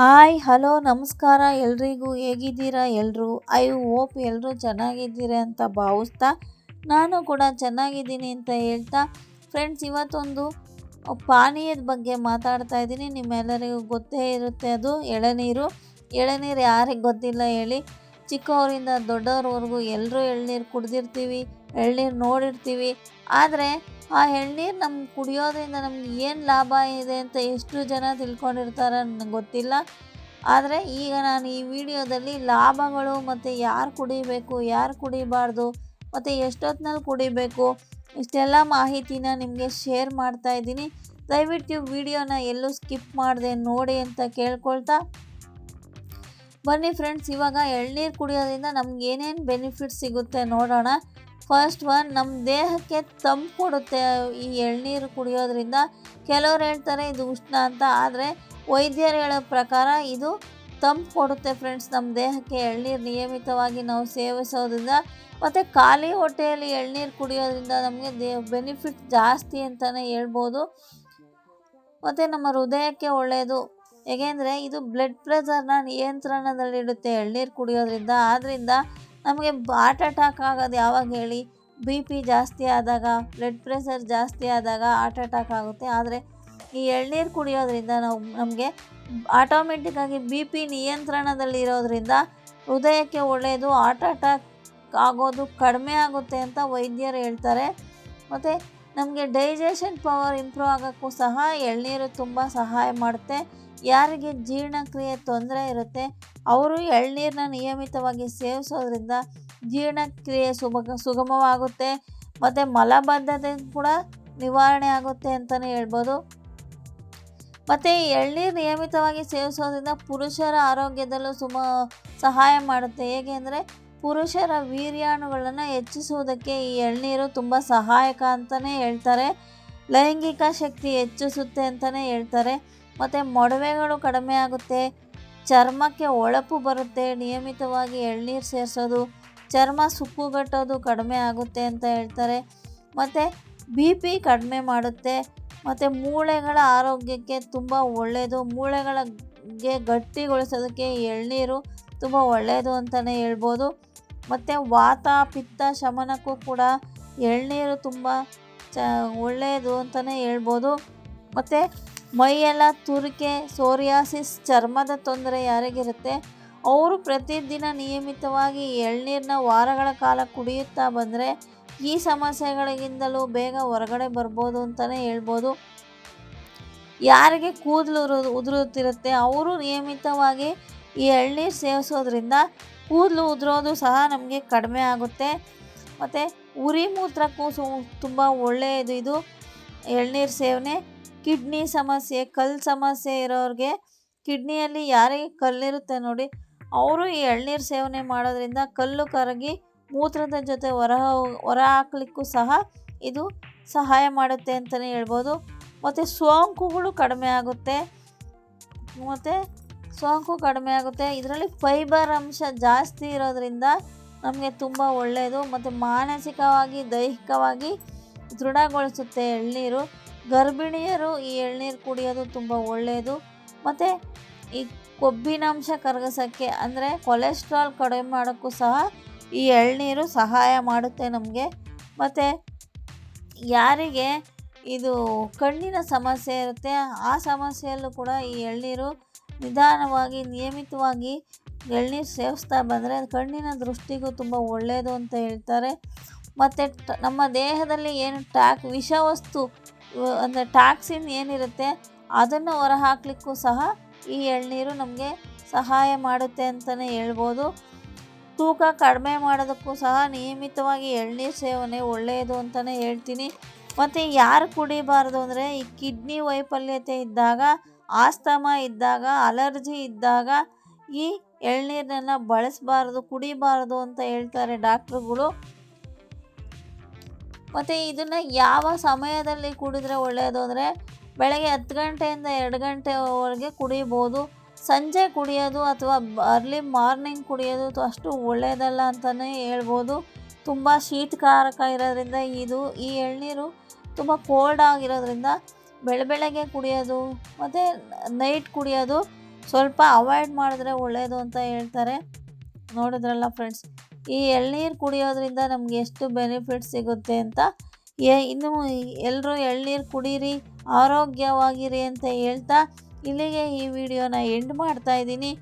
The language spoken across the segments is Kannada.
ಹಾಯ್, ಹಲೋ, ನಮಸ್ಕಾರ. ಎಲ್ರಿಗೂ ಹೇಗಿದ್ದೀರಾ? ಎಲ್ಲರೂ ಐ ಹೋಪ್ ಎಲ್ಲರೂ ಚೆನ್ನಾಗಿದ್ದೀರಾ ಅಂತ ಭಾವಿಸ್ತಾ ನಾನು ಕೂಡ ಚೆನ್ನಾಗಿದ್ದೀನಿ ಅಂತ ಹೇಳ್ತಾ ಫ್ರೆಂಡ್ಸ್, ಇವತ್ತೊಂದು ಪಾನೀಯದ ಬಗ್ಗೆ ಮಾತಾಡ್ತಾ ಇದ್ದೀನಿ. ನಿಮ್ಮೆಲ್ಲರಿಗೂ ಗೊತ್ತೇ ಇರುತ್ತೆ ಅದು ಎಳನೀರು. ಎಳನೀರು ಯಾರಿಗೆ ಗೊತ್ತಿಲ್ಲ ಹೇಳಿ. ಚಿಕ್ಕವರಿಂದ ದೊಡ್ಡವ್ರವರೆಗೂ ಎಲ್ಲರೂ ಎಳ್ನೀರು ಕುಡ್ದಿರ್ತೀವಿ, ಎಳ್ನೀರು ನೋಡಿರ್ತೀವಿ. ಆದರೆ ಆ ಎಳ್ನೀರು ನಮ್ಗೆ ಕುಡಿಯೋದ್ರಿಂದ ನಮ್ಗೆ ಏನು ಲಾಭ ಇದೆ ಅಂತ ಎಷ್ಟು ಜನ ತಿಳ್ಕೊಂಡಿರ್ತಾರೆ ನನಗೆ ಗೊತ್ತಿಲ್ಲ. ಆದರೆ ಈಗ ನಾನು ಈ ವಿಡಿಯೋದಲ್ಲಿ ಲಾಭಗಳು ಮತ್ತು ಯಾರು ಕುಡಿಬೇಕು, ಯಾರು ಕುಡಿಬಾರ್ದು, ಮತ್ತು ಎಷ್ಟೊತ್ತಿನಲ್ಲಿ ಕುಡಿಬೇಕು, ಇಷ್ಟೆಲ್ಲ ಮಾಹಿತಿನ ನಿಮಗೆ ಶೇರ್ ಮಾಡ್ತಾ ಇದ್ದೀನಿ. ದಯವಿಟ್ಟು ವಿಡಿಯೋನ ಎಲ್ಲೂ ಸ್ಕಿಪ್ ಮಾಡಿದೆ ನೋಡಿ ಅಂತ ಕೇಳ್ಕೊಳ್ತಾ ಬನ್ನಿ ಫ್ರೆಂಡ್ಸ್ ಇವಾಗ ಎಳ್ನೀರು ಕುಡಿಯೋದ್ರಿಂದ ನಮ್ಗೆ ಏನೇನು ಬೆನಿಫಿಟ್ ಸಿಗುತ್ತೆ ನೋಡೋಣ. ಫಸ್ಟ್ ಒನ್ ನಮ್ಮ ದೇಹಕ್ಕೆ ತಂಪು ಕೊಡುತ್ತೆ ಈ ಎಳ್ನೀರು ಕುಡಿಯೋದ್ರಿಂದ. ಕೆಲವ್ರು ಹೇಳ್ತಾರೆ ಇದು ಉಷ್ಣ ಅಂತ, ಆದರೆ ವೈದ್ಯರು ಹೇಳೋ ಪ್ರಕಾರ ಇದು ತಂಪು ಕೊಡುತ್ತೆ ಫ್ರೆಂಡ್ಸ್ ನಮ್ಮ ದೇಹಕ್ಕೆ ಎಳ್ನೀರು ನಿಯಮಿತವಾಗಿ ನಾವು ಸೇವಿಸೋದ್ರಿಂದ. ಮತ್ತು ಖಾಲಿ ಹೊಟ್ಟೆಯಲ್ಲಿ ಎಳ್ನೀರು ಕುಡಿಯೋದ್ರಿಂದ ನಮಗೆ ದೇ ಬೆನಿಫಿಟ್ ಜಾಸ್ತಿ ಅಂತಲೇ ಹೇಳ್ಬೋದು. ಮತ್ತು ನಮ್ಮ ಹೃದಯಕ್ಕೆ ಒಳ್ಳೆಯದು ಏಕೆಂದರೆ ಇದು ಬ್ಲಡ್ ಪ್ರೆಷರ್ನ ನಿಯಂತ್ರಣದಲ್ಲಿಡುತ್ತೆ, ಎಳ್ನೀರು ಕುಡಿಯೋದ್ರಿಂದ. ಆದ್ದರಿಂದ ನಮಗೆ ಹಾರ್ಟ್ ಅಟ್ಯಾಕ್ ಆಗೋದು ಯಾವಾಗ ಹೇಳಿ? ಬಿ ಪಿ ಜಾಸ್ತಿ ಆದಾಗ ಬ್ಲಡ್ ಪ್ರೆಷರ್ ಜಾಸ್ತಿ ಆದಾಗ ಹಾರ್ಟ್ ಅಟ್ಯಾಕ್ ಆಗುತ್ತೆ. ಆದರೆ ಈ ಎಳ್ನೀರು ಕುಡಿಯೋದ್ರಿಂದ ನಾವು, ನಮಗೆ ಆಟೋಮೆಟಿಕ್ಕಾಗಿ ಬಿ ಪಿ ನಿಯಂತ್ರಣದಲ್ಲಿರೋದ್ರಿಂದ ಹೃದಯಕ್ಕೆ ಒಳ್ಳೆಯದು ಹಾರ್ಟ್ ಅಟ್ಯಾಕ್ ಆಗೋದು ಕಡಿಮೆ ಆಗುತ್ತೆ ಅಂತ ವೈದ್ಯರು ಹೇಳ್ತಾರೆ. ಮತ್ತು ನಮಗೆ ಡೈಜೆಷನ್ ಪವರ್ ಇಂಪ್ರೂವ್ ಆಗೋಕ್ಕೂ ಸಹ ಎಳ್ನೀರು ತುಂಬ ಸಹಾಯ ಮಾಡುತ್ತೆ. ಯಾರಿಗೆ ಜೀರ್ಣಕ್ರಿಯೆ ತೊಂದರೆ ಇರುತ್ತೆ, ಅವರು ಎಳ್ನೀರನ್ನ ನಿಯಮಿತವಾಗಿ ಸೇವಿಸೋದ್ರಿಂದ ಜೀರ್ಣಕ್ರಿಯೆ ಸುಭಗ ಸುಗಮವಾಗುತ್ತೆ, ಮತ್ತು ಮಲಬದ್ಧತೆ ಕೂಡ ನಿವಾರಣೆ ಆಗುತ್ತೆ ಅಂತಲೇ ಹೇಳ್ಬೋದು. ಮತ್ತು ಎಳ್ನೀರು ನಿಯಮಿತವಾಗಿ ಸೇವಿಸೋದ್ರಿಂದ ಪುರುಷರ ಆರೋಗ್ಯದಲ್ಲೂ ಸುಮ, ಸಹಾಯ ಮಾಡುತ್ತೆ. ಹೇಗೆ ಅಂದರೆ ಪುರುಷರ ವೀರ್ಯಾಣುಗಳನ್ನು ಹೆಚ್ಚಿಸುವುದಕ್ಕೆ ಈ ಎಳ್ನೀರು ತುಂಬ ಸಹಾಯಕ ಅಂತಲೇ ಹೇಳ್ತಾರೆ. ಲೈಂಗಿಕ ಶಕ್ತಿ ಹೆಚ್ಚಿಸುತ್ತೆ ಅಂತಲೇ ಹೇಳ್ತಾರೆ. ಮತ್ತು ಮೊಡವೆಗಳು ಕಡಿಮೆ ಆಗುತ್ತೆ. ಚರ್ಮಕ್ಕೆ ಹೊಳಪು ಬರುತ್ತೆ. ನಿಯಮಿತವಾಗಿ ಎಳ್ನೀರು ಸೇರಿಸೋದು, ಚರ್ಮ ಸುಕ್ಕುಗಟ್ಟೋದು ಕಡಿಮೆ ಆಗುತ್ತೆ ಅಂತ ಹೇಳ್ತಾರೆ. ಮತ್ತು ಬಿ ಪಿ ಕಡಿಮೆ ಮಾಡುತ್ತೆ. ಮತ್ತು ಮೂಳೆಗಳ ಆರೋಗ್ಯಕ್ಕೆ ತುಂಬ ಒಳ್ಳೆಯದು ಮೂಳೆಗಳಿಗೆ ಗಟ್ಟಿಗೊಳಿಸೋದಕ್ಕೆ ಎಳ್ನೀರು ತುಂಬ ಒಳ್ಳೆಯದು ಅಂತಲೇ ಹೇಳ್ಬೋದು. ಮತ್ತು ವಾತ, ಪಿತ್ತ, ಶಮನಕ್ಕೂ ಕೂಡ ಎಳ್ನೀರು ತುಂಬ ಚ ಒಳ್ಳೆಯದು ಅಂತಲೇ ಹೇಳ್ಬೋದು. ಮತ್ತು ಮೈಯೆಲ್ಲ ತುರಿಕೆ, ಸೋರಿಯಾಸಿಸ್, ಚರ್ಮದ ತೊಂದರೆ ಯಾರಿಗಿರುತ್ತೆ? ಅವರು ಪ್ರತಿದಿನ ನಿಯಮಿತವಾಗಿ ಎಳ್ನೀರನ್ನ ವಾರಗಳ ಕಾಲ ಕುಡಿಯುತ್ತಾ ಬಂದರೆ ಈ ಸಮಸ್ಯೆಗಳಿಗಿಂತಲೂ ಬೇಗ ಹೊರಗಡೆ ಬರ್ಬೋದು ಅಂತಲೇ ಹೇಳ್ಬೋದು. ಯಾರಿಗೆ ಕೂದಲು ಉದುರುತ್ತಿರುತ್ತೆ, ಅವರು ನಿಯಮಿತವಾಗಿ ಈ ಎಳ್ನೀರು ಸೇವಿಸೋದ್ರಿಂದ ಕೂದಲು ಉದುರೋದು ಸಹ ನಮಗೆ ಕಡಿಮೆ ಆಗುತ್ತೆ. ಮತ್ತು ಉರಿ ಮೂತ್ರಕ್ಕೂ ಸು, ತುಂಬ ಒಳ್ಳೆಯದು ಇದು ಎಳ್ನೀರು ಸೇವನೆ. ಕಿಡ್ನಿ ಸಮಸ್ಯೆ ಕಲ್ಲು ಸಮಸ್ಯೆ ಇರೋರಿಗೆ ಕಿಡ್ನಿಯಲ್ಲಿ ಯಾರಿಗೆ ಕಲ್ಲಿರುತ್ತೆ ನೋಡಿ, ಅವರು ಈ ಎಳ್ನೀರು ಸೇವನೆ ಮಾಡೋದ್ರಿಂದ ಕಲ್ಲು ಕರಗಿ ಮೂತ್ರದ ಜೊತೆ ಹೊರ ಹೊರ ಹಾಕ್ಲಿಕ್ಕೂ ಸಹ ಇದು ಸಹಾಯ ಮಾಡುತ್ತೆ ಅಂತಲೇ ಹೇಳ್ಬೋದು. ಮತ್ತು ಸೋಂಕುಗಳು ಕಡಿಮೆ ಆಗುತ್ತೆ. ಮತ್ತು ಸೋಂಕು ಕಡಿಮೆ ಆಗುತ್ತೆ. ಇದರಲ್ಲಿ ಫೈಬರ್ ಅಂಶ ಜಾಸ್ತಿ ಇರೋದ್ರಿಂದ ನಮಗೆ ತುಂಬ ಒಳ್ಳೆಯದು ಮತ್ತು ಮಾನಸಿಕವಾಗಿ, ದೈಹಿಕವಾಗಿ ದೃಢಗೊಳಿಸುತ್ತೆ ಎಳ್ನೀರು. ಗರ್ಭಿಣಿಯರು ಈ ಎಳ್ನೀರು ಕುಡಿಯೋದು ತುಂಬ ಒಳ್ಳೆಯದು ಮತ್ತು ಈ ಕೊಬ್ಬಿನಾಂಶ ಕರಗಿಸೋಕ್ಕೆ ಅಂದರೆ ಕೊಲೆಸ್ಟ್ರಾಲ್ ಕಡಿಮೆ ಮಾಡೋಕ್ಕೂ ಸಹ ಈ ಎಳ್ನೀರು ಸಹಾಯ ಮಾಡುತ್ತೆ ನಮಗೆ. ಮತ್ತು ಯಾರಿಗೆ ಇದು ಕಣ್ಣಿನ ಸಮಸ್ಯೆ ಇರುತ್ತೆ, ಆ ಸಮಸ್ಯೆಯಲ್ಲೂ ಕೂಡ ಈ ಎಳ್ನೀರು ನಿಧಾನವಾಗಿ, ನಿಯಮಿತವಾಗಿ ಎಳ್ನೀರು ಸೇವಿಸ್ತಾ ಬಂದರೆ ಕಣ್ಣಿನ ದೃಷ್ಟಿಗೂ ತುಂಬ ಒಳ್ಳೆಯದು ಅಂತ ಹೇಳ್ತಾರೆ. ಮತ್ತು ನಮ್ಮ ದೇಹದಲ್ಲಿ ಏನು ಟ್ಯಾಕ್, ವಿಷವಸ್ತು ಅಂದರೆ ಟ್ಯಾಕ್ಸಿನ್ ಏನಿರುತ್ತೆ, ಅದನ್ನು ಹೊರಹಾಕ್ಲಿಕ್ಕೂ ಸಹ ಈ ಎಳ್ನೀರು ನಮಗೆ ಸಹಾಯ ಮಾಡುತ್ತೆ ಅಂತಲೇ ಹೇಳ್ಬೋದು. ತೂಕ ಕಡಿಮೆ ಮಾಡೋದಕ್ಕೂ ಸಹ ನಿಯಮಿತವಾಗಿ ಎಳ್ನೀರು ಸೇವನೆ ಒಳ್ಳೆಯದು ಅಂತಲೇ ಹೇಳ್ತೀನಿ. ಮತ್ತು ಯಾರು ಕುಡಿಬಾರ್ದು ಅಂದರೆ ಈ ಕಿಡ್ನಿ ವೈಫಲ್ಯತೆ ಇದ್ದಾಗ, ಆಸ್ತಮ ಇದ್ದಾಗ, ಅಲರ್ಜಿ ಇದ್ದಾಗ ಈ ಎಳ್ನೀರನ್ನ ಬಳಸಬಾರ್ದು, ಕುಡಿಬಾರ್ದು ಅಂತ ಹೇಳ್ತಾರೆ ಡಾಕ್ಟ್ರುಗಳು. ಮತ್ತು ಇದನ್ನು ಯಾವ ಸಮಯದಲ್ಲಿ ಕುಡಿದ್ರೆ ಒಳ್ಳೆಯದು ಅಂದರೆ ಬೆಳಗ್ಗೆ ಹತ್ತು ಗಂಟೆಯಿಂದ ಎರಡು ಗಂಟೆವರೆಗೆ ಕುಡಿಬೋದು. ಸಂಜೆ ಕುಡಿಯೋದು ಅಥವಾ ಅರ್ಲಿ ಮಾರ್ನಿಂಗ್ ಕುಡಿಯೋದು ಅಷ್ಟು ಒಳ್ಳೆಯದಲ್ಲ ಅಂತಲೇ ಹೇಳ್ಬೋದು. ತುಂಬ ಶೀತಕಾರಕ ಇರೋದ್ರಿಂದ ಇದು, ಈ ಎಳ್ನೀರು ತುಂಬ ಕೋಲ್ಡ್ ಆಗಿರೋದ್ರಿಂದ ಬೆಳ ಬೆಳಗ್ಗೆ ಕುಡಿಯೋದು ಮತ್ತು ನೈಟ್ ಕುಡಿಯೋದು ಸ್ವಲ್ಪ ಅವಾಯ್ಡ್ ಮಾಡಿದ್ರೆ ಒಳ್ಳೆಯದು ಅಂತ ಹೇಳ್ತಾರೆ. ನೋಡಿದ್ರಲ್ಲ ಫ್ರೆಂಡ್ಸ್ ಈ ಎಳ್ನೀರು ಕುಡಿಯೋದ್ರಿಂದ ನಮ್ಗೆ ಎಷ್ಟು ಬೆನಿಫಿಟ್ ಸಿಗುತ್ತೆ ಅಂತ ಇನ್ನು ಎಲ್ಲರೂ ಎಳ್ನೀರು ಕುಡೀರಿ, ಆರೋಗ್ಯವಾಗಿರಿ ಅಂತ ಹೇಳ್ತಾ ಇಲ್ಲಿಗೆ ಈ ವಿಡಿಯೋನ ಎಂಡ್ ಮಾಡ್ತಾ ಇದ್ದೀನಿ.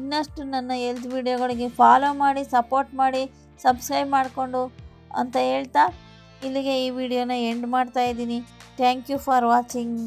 ಇನ್ನಷ್ಟು ನನ್ನ ಎಲ್ತ್ ವಿಡಿಯೋಗಳಿಗೆ ಫಾಲೋ ಮಾಡಿ ಸಪೋರ್ಟ್ ಮಾಡಿ ಸಬ್ಸ್ಕ್ರೈಬ್ ಮಾಡಿಕೊಂಡು ಅಂತ ಹೇಳ್ತಾ ಇಲ್ಲಿಗೆ ಈ ವಿಡಿಯೋನ ಎಂಡ್ ಮಾಡ್ತಾ ಇದ್ದೀನಿ. Thank you for watching